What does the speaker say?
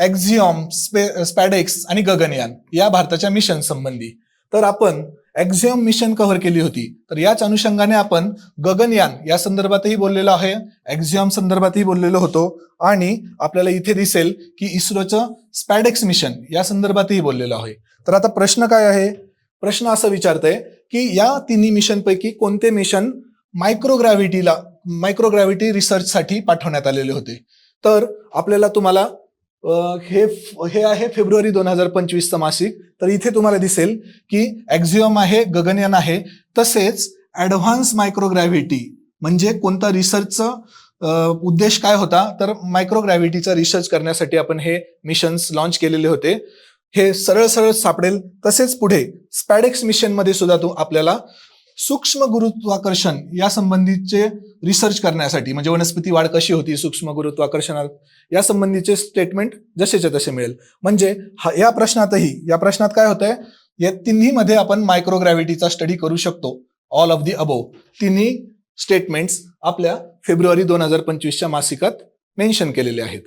Axiom स्पे SpaDeX आणि गगनयान या भारताच्या मिशन संबंधी. तर आपण एक्झिओम मिशन कव्हर केली होती. तर याच अनुषंगाने आपण गगनयान या संदर्भातही बोललेलो आहे. एक्झिओम संदर्भातही बोललेलो होतो. आणि आपल्याला इथे दिसेल की इस्रोचं स्पॅडेक्स मिशन या संदर्भातही बोललेलो आहे. तर आता प्रश्न काय आहे? प्रश्न असं विचारतंय की या तिन्ही मिशनपैकी कोणते मिशन मायक्रोग्रॅव्हिटीला मायक्रोग्रॅव्हिटी रिसर्चसाठी पाठवण्यात आलेले होते? तर आपल्याला तुम्हाला हे हे आहे फेब्रुवारी दोन हजार पंचवीसचं मासिक. तर इथे तुम्हाला दिसेल की एक्झिओम आहे गगनयान आहे. तसेच ऍडव्हान्स मायक्रोग्रॅव्हिटी म्हणजे कोणता रिसर्चचं उद्देश काय होता? तर मायक्रोग्रॅव्हिटीचा रिसर्च करण्यासाठी आपण हे मिशन्स लॉन्च केलेले होते. हे सरळ सरळ सापडेल. तसेच पुढे स्पॅडेक्स मिशनमध्ये सुद्धा तो आपल्याला सूक्ष्म गुरुत्वाकर्षण या संबंधीचे रिसर्च करण्यासाठी म्हणजे वनस्पती वाढ कशी होती सूक्ष्म गुरुत्वाकर्षणात या संबंधीचे स्टेटमेंट जसेचे तसे मिळेल. म्हणजे हा- या प्रश्नातही या प्रश्नात काय होतंय? या तिन्हीमध्ये आपण मायक्रोग्रॅव्हिटीचा स्टडी करू शकतो. ऑल ऑफ दी अबोव तिन्ही स्टेटमेंट्स आपल्या फेब्रुवारी दोन हजार पंचवीसच्या मासिकात मेन्शन केलेले आहेत.